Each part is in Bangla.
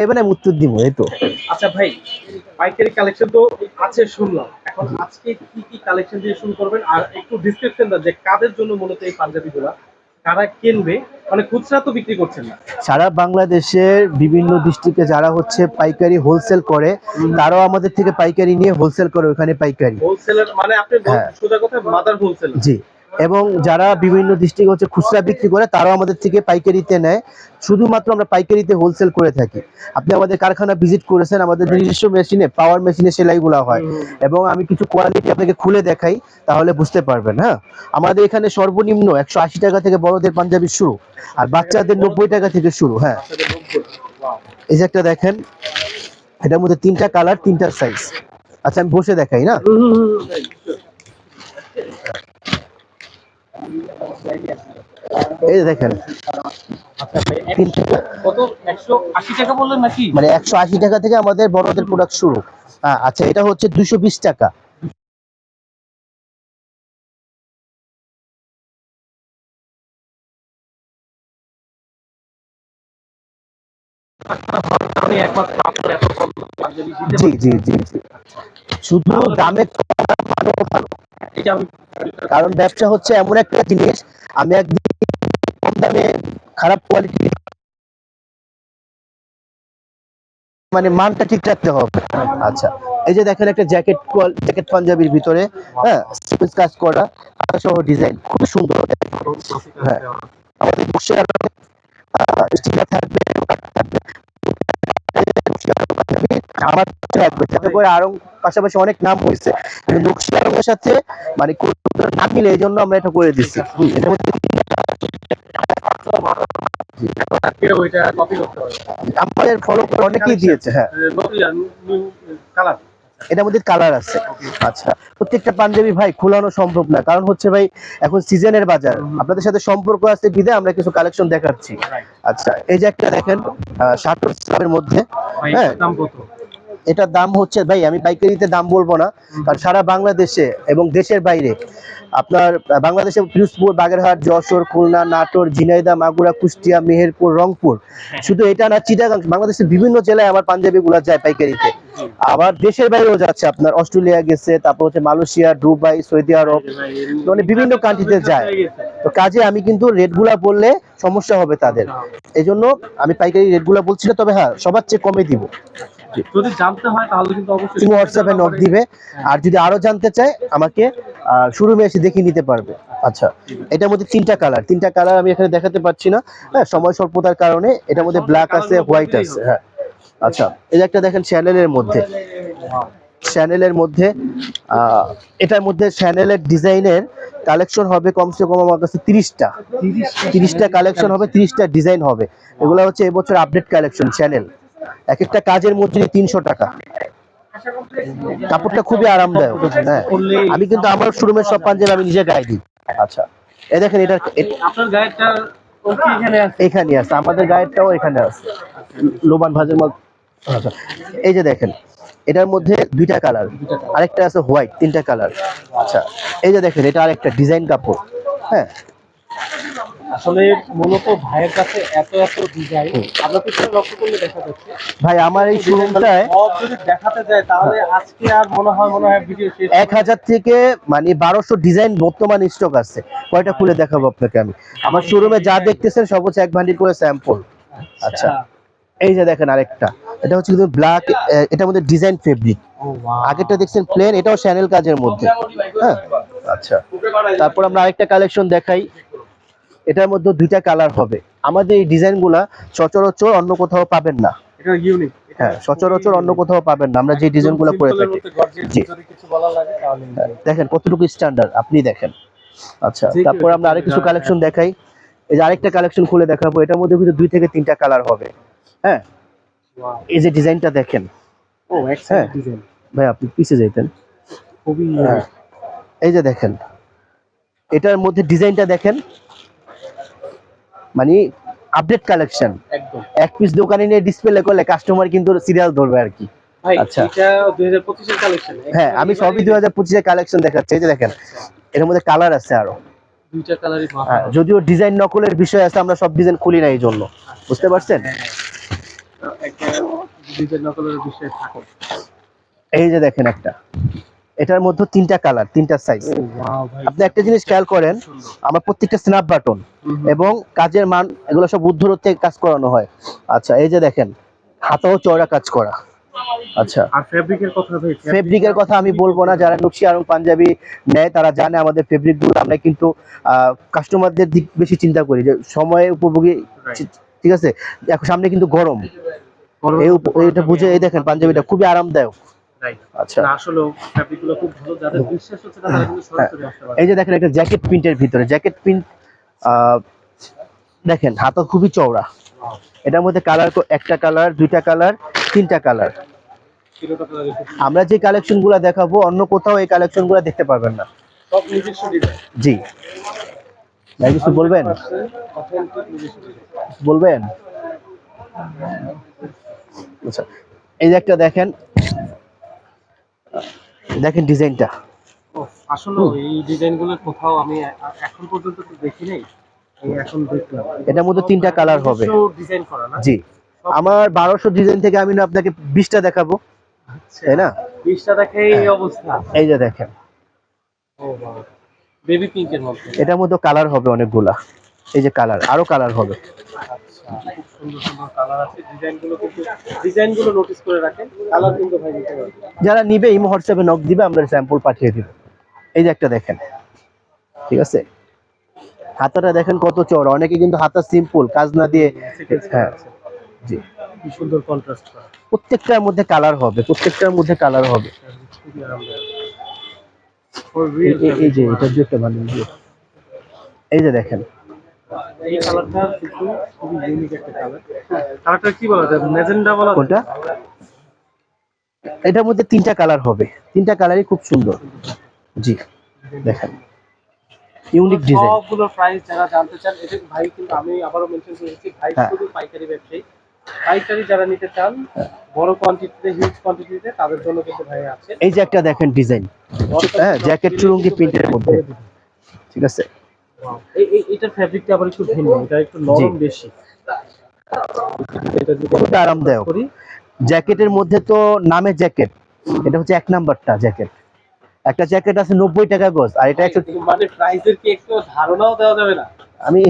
এবার আমি উত্তর দিব এই তো। আচ্ছা ভাই পাইকারি কালেকশন তো আছে শুনলাম। এখন আজকে কি কি কালেকশন দিয়ে শুরু করবেন? আর একটু ডিসক্রিপশন দেন যে কাদের জন্য মূলত এই পাঞ্জাবি গুলা কারা কিনবে? মানে খুচরা তো বিক্রি করছেন না। সারা বাংলাদেশের বিভিন্ন ডিস্ট্রিক্টে যারা হচ্ছে পাইকারি হোলসেল করে তারাও আমাদের থেকে পাইকারি নিয়ে হোলসেল করে ওখানে পাইকারি। হোলসেলার মানে আপনি হ্যাঁ। সোজা কথা মাদার হোলসেল জি। এবং যারা বিভিন্ন ডিস্ট্রিক্ট হচ্ছে খুচরা বিক্রি করে তারাও আমাদের থেকে পাইকারিতে নেয়। শুধুমাত্র আমরা পাইকারিতে হোলসেল করে থাকি। আপনি আমাদের কারখানা ভিজিট করেছেন আমাদের নিজস্ব মেশিনে পাওয়ার মেশিনে সেলাইগুলো হয়। এবং আমি কিছু কোয়ালিটি আপনাকে খুলে দেখাই তাহলে বুঝতে পারবেন হ্যাঁ? আমাদের এখানে সর্বনিম্ন একশো আশি টাকা থেকে বড়দের পাঞ্জাবি শুরু আর বাচ্চাদের নব্বই টাকা থেকে শুরু হ্যাঁ? এই যে একটা দেখেন এটার মধ্যে তিনটা কালার তিনটা সাইজ আচ্ছা আমি বসে দেখাই না? এই দেখেন। মানে একশো আশি টাকা থেকে আমাদের বড়দের প্রোডাক্ট শুরু। হ্যাঁ আচ্ছা এটা হচ্ছে দুশো বিশ টাকা। জি জি জি জি। শুধু দামে ভালো। কারণ ব্যবসা হচ্ছে এমন একটা জিনিস, আমি একদিন দামে খারাপ কোয়ালিটি মানে মানটা ঠিক রাখতে হবে। আচ্ছা এই যে দেখেন একটা জ্যাকেট জ্যাকেট পাঞ্জাবির ভিতরে হ্যাঁ কাজ করা সহ ডিজাইন খুব সুন্দর। হ্যাঁ আমাদের বসে থাকবে আমার পাশাপাশি অনেক নাম হয়েছে। নকশি আরঙের সাথে মানে নাম মিলে এই জন্য আমরা এটা করে দিচ্ছি আমাদের ফলো অনেকেই দিয়েছে হ্যাঁ। এটার মধ্যে কালার আছে। আচ্ছা। প্রত্যেকটা পাঞ্জাবি ভাই খোলানো সম্ভব না। কারণ হচ্ছে ভাই এখন সিজনের বাজার। আপনাদের সাথে সম্পর্ক আছে বিদে আমরা কিছু কালেকশন দেখাচ্ছি। আচ্ছা এই যে একটা দেখেন শার্টর মধ্যে হ্যাঁ। এটার দাম হচ্ছে ভাই আমি পাইকারিতে দাম বলব না কারণ সারা বাংলাদেশে এবং দেশের বাইরে আপনার বাংলাদেশে পিরোজপুর বাগেরহাট যশোর খুলনা নাটোর ঝিনাইদহ মাগুরা কুষ্টিয়া মেহেরপুর রংপুর। শুধু এটা না চিটাগাং বাংলাদেশের বিভিন্ন জেলায় আমার পাঞ্জাবি গুলা যায় পাইকারিতে। আবার দেশের বাইরেও যাচ্ছে আপনার অস্ট্রেলিয়া গেছে তারপর হচ্ছে মালয়েশিয়া দুবাই সৌদি আরব মানে বিভিন্ন কান্ট্রিতে যায়। তো কাজে আমি কিন্তু রেটগুলা বললে সমস্যা হবে তাদের। এই জন্য আমি পাইকারি রেটগুলা বলছি না তবে হ্যাঁ সবার চেয়ে কমে দিব। যদি জানতে হয় তাহলে কিন্তু অবশ্যই তুমি হোয়াটসঅ্যাপে নক দিবে। আর যদি আরও জানতে চায় আমাকে শুরুমে এসে দেখিয়ে নিতে পারবে। আচ্ছা এটার মধ্যে তিনটা কালার তিনটা কালার আমি এখানে দেখাতে পারছি না। হ্যাঁ সময় স্বল্পতার কারণে এটার মধ্যে ব্ল্যাক আছে হোয়াইট আছে হ্যাঁ। আচ্ছা এই যে একটা দেখেন চ্যানেলের মধ্যে। চ্যানেলের মধ্যে এটার মধ্যে চ্যানেলের ডিজাইনের কালেকশন হবে কমসে কম আমার কাছে তিরিশটা। তিরিশটা কালেকশন হবে তিরিশটা ডিজাইন হবে। এগুলো হচ্ছে এবছর আপডেট কালেকশন চ্যানেল এক একটা কাজের মধ্যে তিনশো টাকা। কাপড়টা খুবই আরামদায়ক হ্যাঁ। আমি কিন্তু আমার শোরুমের সব পাঞ্জাবি আমি নিজে গায়ে দিই। আচ্ছা এ দেখেন এটা আপনার গায়েরটা এখানে আছে? আমাদের গায়েরটাও এখানে আছে। লোবান ভাজের মধ্যে আচ্ছা এই যে দেখেন এটার মধ্যে দুইটা কালার আরেকটা আছে হোয়াইট তিনটা কালার আচ্ছা এই যে দেখেন এটা আরেকটা ডিজাইন কাপড় হ্যাঁ? আসলে মূলত ভাইয়ের কাছে এত এত ডিজাইন পিছনে লক্ষ্য করলে দেখা যাচ্ছে। ভাই আমার এই শোরুমটায় যদি দেখাতে যায় তাহলে আজকে আর মনে হয় মনে হয় ভিডিও শেষ এক হাজার থেকে মানে বারোশো ডিজাইন বর্তমান স্টক আছে। কয়টা খুলে দেখাবো আপনাকে আমি? আমার শোরুমে যা দেখতেছেন সব হচ্ছে এক ভান্ডিল করে স্যাম্পল আচ্ছা। এই যে দেখেন আরেকটা এটা হচ্ছে কিন্তু ব্ল্যাক এটার মধ্যে ডিজাইন ফেব্রিক আগেরটা দেখছেন প্লেন এটাও চ্যানেল কাজের মধ্যে। হ্যাঁ? আচ্ছা। তারপর আমরা আরেকটা কালেকশন দেখাই। এটার মধ্যে দুইটা কালার হবে। আমাদের এই ডিজাইনগুলা সচরাচর অন্য কোথাও পাবেন না। এটা ইউনিক হ্যাঁ সচরাচর অন্য কোথাও পাবেন না। আমরা যে ডিজাইনগুলো করে থাকি। জি। যদি কিছু বলা লাগে তাহলে দেখেন কতটুকু স্ট্যান্ডার্ড আপনি দেখেন। আচ্ছা তারপর আমরা আরেক কিছু হ্যাঁ, কালেকশন দেখাই। এই যে আরেকটা কালেকশন খুলে দেখাবো। এটার মধ্যে কিন্তু দুই থেকে তিনটা কালার হবে। হ্যাঁ। এই যে ডিজাইনটা দেখেন। ও হ্যাঁ। ভাই আপনি পিছে যাইতেন। খুবই হ্যাঁ। এই যে দেখেন এটার মধ্যে ডিজাইনটা দেখেন। মানে আপডেট কালেকশন একদম। এক পিস দোকানে নিয়ে ডিসপ্লে করলে কাস্টমার কিন্তু সিরিয়াল ধরবে আর কি। আচ্ছা। এটা 2025 এর কালেকশন হ্যাঁ আমি সবই দুই হাজার পঁচিশের কালেকশন দেখাচ্ছি। এই যে দেখেন এর মধ্যে কালার আছে আরও। হ্যাঁ, যদিও ডিজাইন নকলের বিষয় আছে আমরা সব ডিজাইন খুলি না এই জন্য বুঝতে পারছেন? একটা ডিজাইন নকলের বিষয় থাকে এই যে দেখেন একটা। এটার মধ্যে তিনটা কালার তিনটা সাইজ আপনি একটা জিনিস খেয়াল করেন আমার প্রত্যেকটা স্ন্যাপ বাটন। এবং কাজের মান এগুলো সব উদ্ধর থেকে কাজ করানো হয়। আচ্ছা এই যে দেখেন হাতাও চওড়া কাজ করা। আচ্ছা। আর ফেব্রিকের কথা ভাই ফেব্রিকের কথা আমি বলব না যারা নকশি আরং পাঞ্জাবি নেয় তারা জানে আমাদের ফেব্রিকগুলো আমরা কিন্তু কাস্টমারদের দিক বেশি চিন্তা করি যে সময়ে উপভোগী ঠিক আছে? এখন সামনে কিন্তু গরম। এটা বুঝে এই দেখেন পাঞ্জাবিটা খুবই আরামদায়ক। আচ্ছা। আসলে ফেব্রিক খুব ভালো যাদের বিশ্বাস হচ্ছে না তারা কিন্তু সরাসরি আসতে পারে এই যে দেখেন একটা জ্যাকেট প্রিন্টের ভিতরে জ্যাকেট প্রিন্ট দেখেন হাতা খুবই চওড়া। এটার মধ্যে কালার একটা কালার দুইটা কালার তিনটা কালার আমরা যে কালেকশনগুলো দেখাবো অন্য কোথাও এই কালেকশনগুলো দেখতে পারবেন না। জি। ভাই কিছু বলবেন? বলবেন? আচ্ছা এই যে একটা দেখেন দেখেন ডিজাইনটা। আসলে এই ডিজাইনগুলো কোথাও আমি এখন পর্যন্ত তো দেখি নাই। এখন দেখলাম। এটার মধ্যে তিনটা কালার হবে। ডিজাইন করা না? জি। আমার বারোশো ডিজাইন থেকে আমি না আপনাকে বিশটা দেখাবো। তাই না? বিশটা দেখে এই অবস্থা। এই যে দেখেন। বেবি পিঙ্কের মধ্যে। এটার মধ্যে কালার হবে অনেকগুলা। এই যে কালার আরও কালার হবে। আচ্ছা। যারা নিবে ইমো হোয়াটসঅ্যাপে নক দিবে, আমরা স্যাম্পল পাঠিয়ে দিব। এই যে একটা দেখেন। ঠিক আছে? হাতাটা দেখেন কত চওড়া। অনেকে কিন্তু হাতা সিম্পল কাজ না দিয়ে হ্যাঁ জি। প্রত্যেকটার মধ্যে কালার হবে, প্রত্যেকটার মধ্যে কালার হবে। এই- এই- এই যে, এটা এই। এই যে দেখেন। এই কালারটা কিন্তু খুবই ইউনিক একটা কালার। কালারটা কি বলা যায়? ম্যাজেন্ডা বলা কোনটা? এটার মধ্যে তিনটা কালার হবে। তিনটা কালারই খুব সুন্দর। জি দেখেন। Unique design. সবগুলো প্রাইস যারা জানতে চান এটা ভাই কিন্তু আমি আবারও মেনশন করেছি ভাই হ্যাঁ। শুধু পাইকারি ব্যবসায়ী। পাইকারি যারা নিতে চান বড় কোয়ান্টিটিতে হিউজ কোয়ান্টিটিতে তাদের জন্য কিন্তু ভাই আছে। এই যে একটা দেখেন ডিজাইন। হ্যাঁ জ্যাকেট চুরুঙ্গি প্রিন্টের মধ্যে। ঠিক আছে? এটার ফ্যাব্রিকটা আবার একটু ভিন্ন এটা একটু নরম বেশি। এটা যদি খুবই আরামদায়ক। জ্যাকেটের মধ্যে তো নামে জ্যাকেট এটা হচ্ছে এক নাম্বারটা জ্যাকেট। একটা জ্যাকেট আছে নব্বই টাকা গজ আর এটা একশো মানে প্রাইসের কি একটু ধারণাও দেওয়া যাবে না? আমি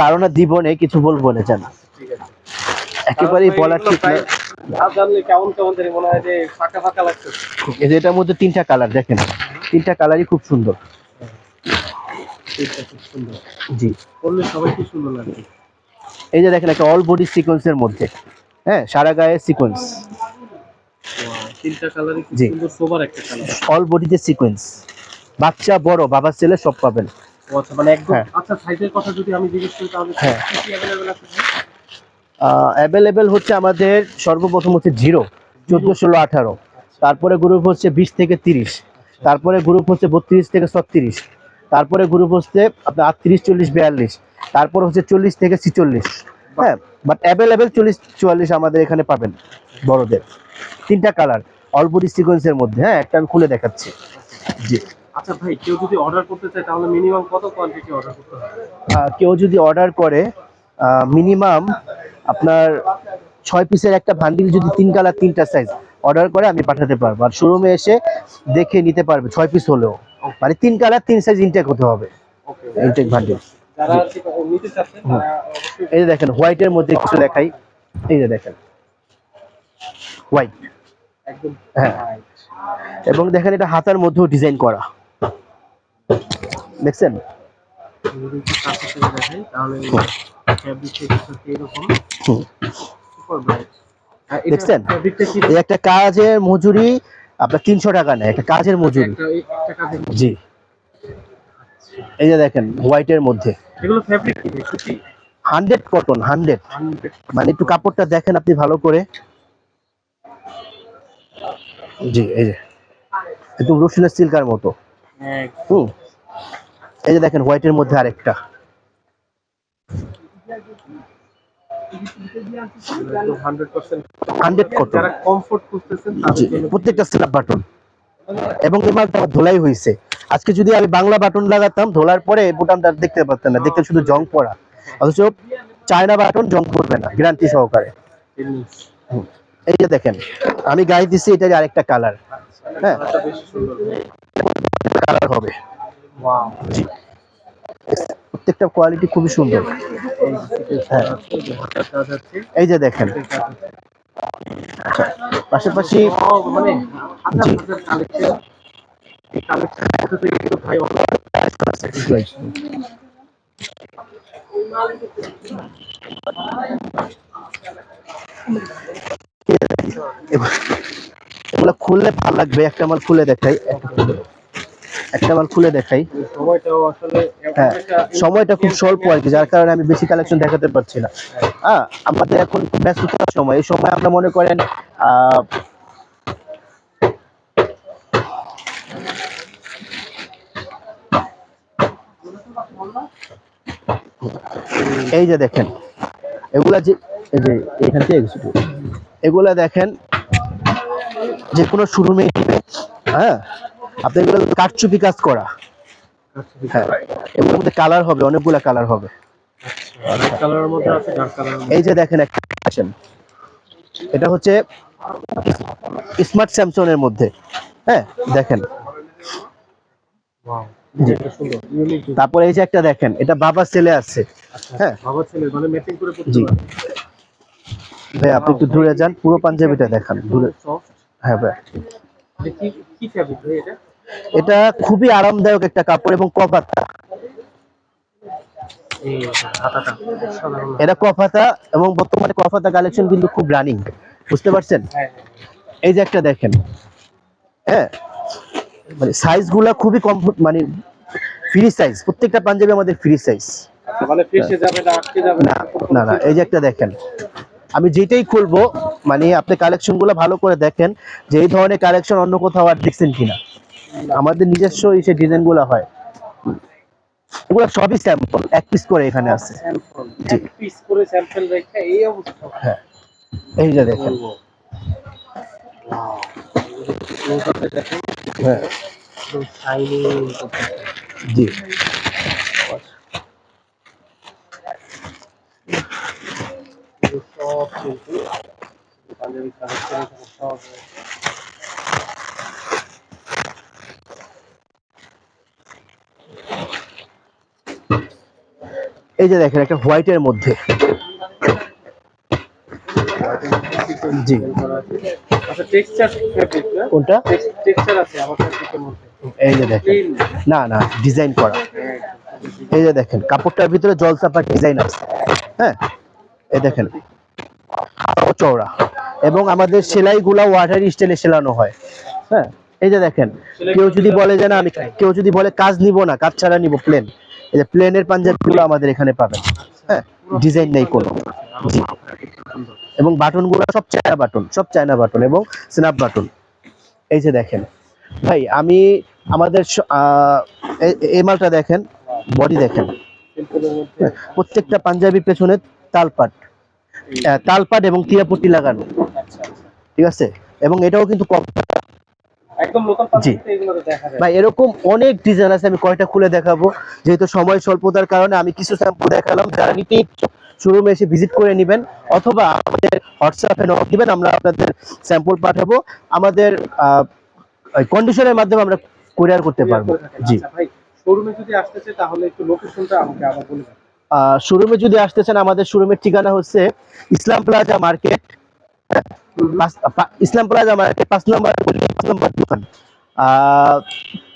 ধারণা দিব না কিছু বলব না জান। একেবারেই বলার ঠিক না। মনে হয় এটার মধ্যে তিনটা কালার দেখেন। তিনটা কালারই খুব সুন্দর। জি। বললে সবাই কি সুন্দর লাগবে। এই যে দেখেন একটা অল বডি সিকোয়েন্সের মধ্যে। হ্যাঁ সারা গায়ে সিকোয়েন্স তিনটা কালারই জি। সুন্দর সোবার একটা কালার অল বডিতে সিকোয়েন্স বাচ্চা বড় বাবা ছেলে সব পাবেন। আচ্ছা মানে একদম হ্যাঁ। আচ্ছা সাইজের কথা যদি আমি জিজ্ঞেস করি তাহলে হ্যাঁ। কি কি আছে? অ্যাভেলেবেল হচ্ছে আমাদের সর্বপ্রথম হচ্ছে জিরো চোদ্দ ষোলো আঠারো। তারপরে গ্রুপ হচ্ছে বিশ থেকে তিরিশ। তারপরে গ্রুপ হচ্ছে বত্রিশ থেকে ছত্রিশ। তারপরে গ্রুপ হচ্ছে আপনার আটত্রিশ চল্লিশ বিয়াল্লিশ। তারপর হচ্ছে চল্লিশ থেকে ছিচল্লিশ। হ্যাঁ বাট অ্যাভেলেবেল চল্লিশ চুয়াল্লিশ আমাদের এখানে পাবেন বড়দের। তিনটা কালার অল বডি সিকোয়েন্সের মধ্যে। হ্যাঁ একটা আমি খুলে দেখাচ্ছি। জি। আচ্ছা ভাই কেউ যদি অর্ডার করতে চায় তাহলে মিনিমাম কত কোয়ান্টিটি অর্ডার করতে হবে? কেউ যদি অর্ডার করে মিনিমাম আপনার ছয় পিসের একটা ভান্ডিল যদি তিন কালার তিনটা সাইজ অর্ডার করে আমি পাঠাতে পারব। আর শোরুমে এসে দেখে নিতে পারবে ছয় পিস হলেও। মানে তিন কালার তিন সাইজ ইনটেক হতে হবে। ইনটেক ভান্ডিল এই যে দেখেন হোয়াইটের মধ্যে কিছু দেখাই। এই যে দেখেন। হোয়াইট হ্যাঁ। এবং দেখেন এটা হাতার মধ্যেও ডিজাইন করা। দেখছেন? দেখছেন? একটা কাজের মজুরি আপনার তিনশো টাকা নেয় একটা কাজের মজুরি। জি। এই যে দেখেন হোয়াইটের মধ্যে। Hundred cotton hundred. মানে একটু কাপড়টা দেখেন আপনি ভালো করে। জি এই যে। একদম রসুনের সিল্কার মতো। হুম। এই যে দেখেন হোয়াইটের মধ্যে আরেকটা। যারা কমফোর্ট খুঁজতেছেন প্রত্যেকটা স্ল্যাব বাটন এবং এই মালটা ধোলাই হয়েছে। আজকে যদি আমি বাংলা বাটন লাগাতাম ধোলার পরে বোতামটা দেখতে পারতেন না। দেখতে শুধু জং পড়া। অথচ চায়না বাটন জং পড়বে না গ্যারান্টি সহকারে। এই যে দেখেন আমি গায়ে দিছি এটা আরেকটা কালার হ্যাঁ। কালার হবে। ওয়াও জি। প্রত্যেকটা কোয়ালিটি খুবই সুন্দর। হ্যাঁ। এই যে দেখেন। পাশাপাশি মানে এগুলো খুললে ভালো লাগবে একটা মাল খুলে দেখাই একটা মাল খুলে দেখাই। হ্যাঁ সময়টা খুব স্বল্প আর কি, যার কারণে আমি বেশি কালেকশন দেখাতে পারছি না। হ্যাঁ আমাদের এখন ব্যস্ততার সময়, এই সময় আমরা মনে করেন এই যে দেখেন, এগুলা যে, এই যে এখান থেকে এগুলা দেখেন, যে কোনো শোরুমে হ্যাঁ আপনি এগুলো কাঠচুপি কাজ করা। হ্যাঁ এগুলোর মধ্যে কালার হবে অনেকগুলা কালার হবে। কালার এই যে দেখেন একটা আসেন এটা হচ্ছে স্মার্ট স্যামসং এর মধ্যে। হ্যাঁ দেখেন। তারপরে এই যে একটা দেখেন এটা বাবা ছেলে আছে। হ্যাঁ। বাবা ছেলে মানে ম্যাচিং করে জি। ভাই আপনি একটু দূরে যান পুরো পাঞ্জাবিটা দেখান দূরে। হ্যাঁ ভাই। কি কি ফ্যাব্রিক ভাই এটা? এটা খুবই আরামদায়ক একটা কাপড় এবং কপাতা এটা কফাতা এবং বর্তমানে কফাতা কালেকশন কিন্তু খুব রানিং বুঝতে পারছেন? হ্যাঁ এই যে একটা দেখেন হ্যাঁ? মানে সাইজগুলা খুবই কম মানে ফ্রি সাইজ প্রত্যেকটা পাঞ্জাবি আমাদের ফ্রি সাইজ মানে না না এই যে একটা দেখেন আমি যেটাই খুলবো মানে আপনি কালেকশনগুলো ভালো করে দেখেন যে এই ধরনের কালেকশন অন্য কোথাও আর দেখছেন কিনা। আমাদের নিজস্ব এই ডিজাইনগুলো হয়। এগুলো সবই স্যাম্পল এক পিস করে এখানে আছে। স্যাম্পল জি। পিস করে স্যাম্পল রেখে এই অবস্থা। হ্যাঁ এই যে দেখেন। হ্যাঁ। জি। সব কিন্তু পাঞ্জাবি কালেকশন সব এই যে দেখেন একটা হোয়াইটের মধ্যে। জি। আচ্ছা টেক্সচার কোনটা? টেক্সচার আছে আমার মধ্যে। এই যে দেখেন। না না ডিজাইন করা। এই যে দেখেন কাপড়টার ভিতরে জল চাপা ডিজাইন আছে। হ্যাঁ? এই দেখেন চওড়া। এবং আমাদের সেলাইগুলা ওয়াটার স্টাইলে সেলানো হয়। হ্যাঁ? এই যে দেখেন কেউ যদি বলে যে না আমি কেউ যদি বলে কাজ নিব না কাজ ছাড়া নিব প্লেন এই যে প্লেনের পাঞ্জাবিগুলো আমাদের এখানে পাবেন। হ্যাঁ ডিজাইন নেই কোনো। এবং বাটনগুলো সব চায়না বাটন সব চায়না বাটন এবং স্ন্যাপ বাটন এই যে দেখেন ভাই আমি আমাদের এ- মালটা দেখেন বডি দেখেন। হ্যাঁ, প্রত্যেকটা পাঞ্জাবির পেছনে তালপাট। তালপাট এবং টিয়াপট্টি লাগানো। ঠিক আছে? এবং এটাও কিন্তু কম জি। ভাই এরকম অনেক ডিজাইন আছে আমি কয়টা খুলে দেখাবো। যেহেতু সময় স্বল্পতার কারণে আমি কিছু স্যাম্পল দেখালাম যারা নিতে শোরুমে এসে ভিজিট করে নেবেন অথবা আমাদের হোয়াটসঅ্যাপে নক দিবেন আমরা আপনাদের স্যাম্পল পাঠাবো। আমাদের কন্ডিশনের মাধ্যমে আমরা কুরিয়ার করতে পারব। জি। আচ্ছা শোরুমে যদি আসতে চাই তাহলে একটু লোকেশনটা আমাকে আবার বলে দেন। শোরুমে যদি আসতে চান আমাদের শোরুমের ঠিকানা হচ্ছে ইসলাম প্লাজা মার্কেট পাঁচ- পা- ইসলাম প্লাজা মার্কেট পাঁচ নম্বর পাঁচ নম্বর দোকান।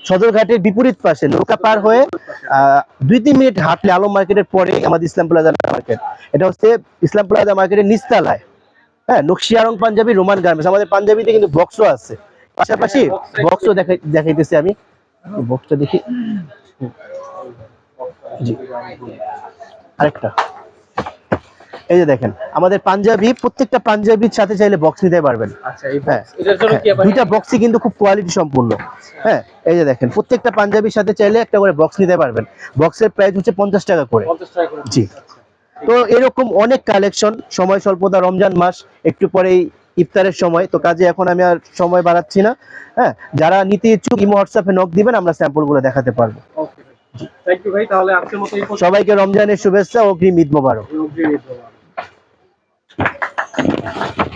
সদরঘাটের বিপরীত পাশে নৌকা পার হয়ে দুই তিন মিনিট হাঁটলে আলম মার্কেটের পরে আমাদের ইসলাম প্লাজা মার্কেট এটা হচ্ছে ইসলাম প্লাজা মার্কেটের নিচতলায় হ্যাঁ নকশিয়ারং পাঞ্জাবি, রোমান গার্মেন্টস আমাদের পাঞ্জাবিতে কিন্তু বক্সও আছে। পাশাপাশি বক্সও দেখাই দেখাইতেছি আমি। বক্সটা দেখি। জি। আরেকটা। এই যে দেখেন আমাদের পাঞ্জাবি প্রত্যেকটা পাঞ্জাবির সাথে চাইলে বক্স নিতে পারবেন। আচ্ছা হ্যাঁ। হ্যাঁ, দুইটা বক্সই কিন্তু খুব কোয়ালিটি সম্পূর্ণ। হ্যাঁ এই যে দেখেন প্রত্যেকটা পাঞ্জাবির সাথে চাইলে একটা করে বক্স নিতে পারবেন। বক্সের প্রাইস হচ্ছে পঞ্চাশ টাকা করে। 50 টাকা করে। জি। তো এরকম অনেক কালেকশন সময় স্বল্পতা রমজান মাস একটু পরেই ইফতারের সময়। তো কাজে এখন আমি আর সময় বাড়াচ্ছি না। হ্যাঁ যারা নিতে ইচ্ছুক ইমো হোয়াটসঅ্যাপে নক দিবেন আমরা স্যাম্পলগুলো দেখাতে পারব। সবাইকে রমজানের শুভেচ্ছা ও অগ্রিম ঈদ মোবারক। অগ্রিম ঈদ মোবারক। Thank you.